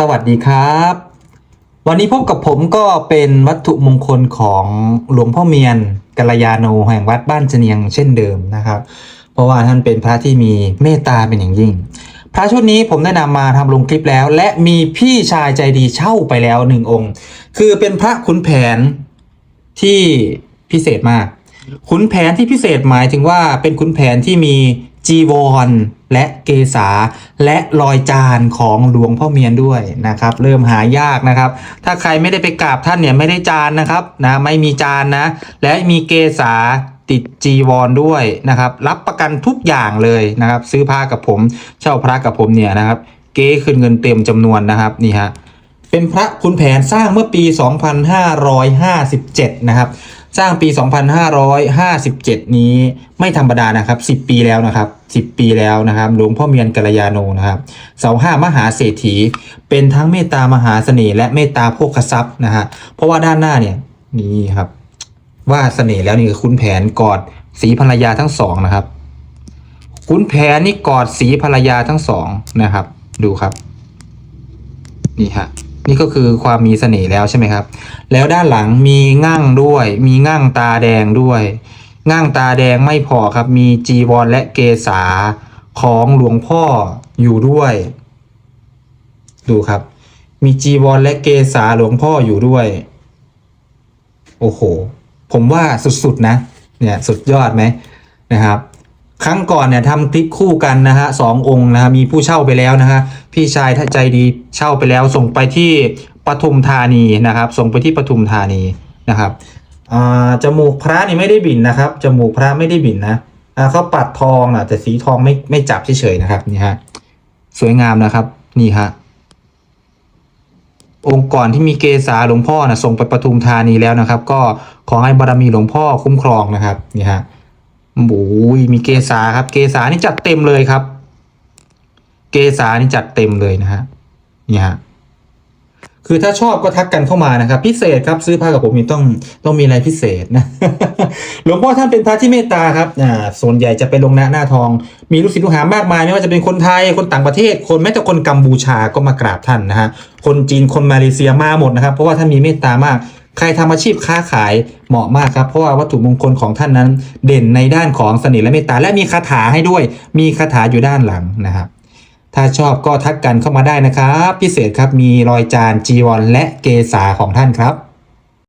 สวัสดีครับ วันนี้พบกับผมก็เป็นวัตถุมงคลของหลวงพ่อเมียนกัลยาโนแห่งวัดบ้านเจเนียงเช่นเดิมนะครับ เพราะว่าท่านเป็นพระที่มีเมตตาเป็นอย่างยิ่ง พระชุดนี้ผมได้นำมาทำลงคลิปแล้ว และมีพี่ชายใจดีเช่าไปแล้วหนึ่งองค์ คือเป็นพระขุนแผนที่พิเศษมาก ขุนแผนที่พิเศษหมายถึงว่าเป็นขุนแผนที่มีจีวร และเกษาและรอยจานของหลวงพ่อเมียนด้วยนะครับ เริ่มหายากนะครับ ถ้าใครไม่ได้ไปกราบท่านเนี่ยไม่ได้จานนะครับนะไม่มีจานนะ และมีเกษาติดจีวรด้วยนะครับ รับประกันทุกอย่างเลยนะครับ ซื้อผ้ากับผมเช่าพระกับผมเนี่ยนะครับ เก๊คืนเงินเต็มจำนวนนะครับนี่ฮะเป็นพระคุณแผนสร้างเมื่อปี 2557 นะครับ สร้างปี 2557 นี้ไม่ธรรมดานะครับ 10 ปีแล้วนะครับ 10 ปีแล้วนะครับหลวงพ่อเมียนกัลยาโนนะครับเสาห้ามหาเศรษฐี เป็นทั้งเมตตามหาเสน่ห์และเมตตาโภคทรัพย์นะฮะเพราะว่าด้านหน้าเนี่ยนี่ครับ ว่าเสน่ห์แล้วนี่คือคุณแผนกอดสีภรรยาทั้งสองนะครับ คุณแผนนี่กอดสีภรรยาทั้งสองนะครับ ดูครับ นี่ฮะ นี่ก็คือความมีเสน่ห์แล้วใช่ไหมครับ แล้วด้านหลังมีง่างด้วย มีง่างตาแดงด้วยง่างตาแดงไม่พอครับมีจีวรและเกษาของหลวงพ่ออยู่ด้วย ดูครับ มีจีวรและเกษาหลวงพ่ออยู่ด้วย โอ้โห ผมว่าสุดๆนะ เนี่ยสุดยอดไหมนะครับ ครั้งก่อนเนี่ยทำคลิปคู่กันนะฮะสององค์นะฮะมีผู้เช่าไปแล้วนะฮะพี่ชายถ้าใจดีเช่าไปแล้ว ส่งไปที่ปทุมธานีนะครับ ส่งไปที่ปทุมธานีนะครับจมูกพระนี่ไม่ได้บินนะครับจมูกพระไม่ได้บินนะเขาปัดทองนะแต่สีทองไม่ไม่จับเฉยๆนะครับนี่ฮะสวยงามนะครับนี่ฮะองค์ก่อนที่มีเกษาหลวงพ่อนะส่งไปปทุมธานีแล้วนะครับ ก็ขอให้บารมีหลวงพ่อคุ้มครองนะครับนี่ฮะ โอ้ยมีเกษาครับ เกษานี่จัดเต็มเลยครับ เกษานี่จัดเต็มเลยนะฮะนี่ฮะคือถ้าชอบก็ทักกันเข้ามานะครับ พิเศษครับซื้อผ้ากับผมนี่ต้องต้องมีอะไรพิเศษนะหลวงพ่อท่านเป็นพระที่เมตตาครับอ่าส่วนใหญ่จะไปลงหน้าหน้าทอง มีลูกศิษย์ลูกหามากมาย ไม่ว่าจะเป็นคนไทยคนต่างประเทศ คนแม้แต่คนกัมพูชาก็มากราบท่านนะฮะคนจีนคนมาเลเซียมาหมดนะครับ เพราะว่าท่านมีเมตตามาก ใครทำอาชีพค้าขายเหมาะมากครับ เพราะว่าวัตถุมงคลของท่านนั้น เด่นในด้านของเสน่ห์และเมตตาและมีคาถาให้ด้วย มีคาถาอยู่ด้านหลังนะครับถ้าชอบก็ทักกันเข้ามาได้นะครับ พิเศษครับมีรอยจานจีวรและเกษาของท่านครับ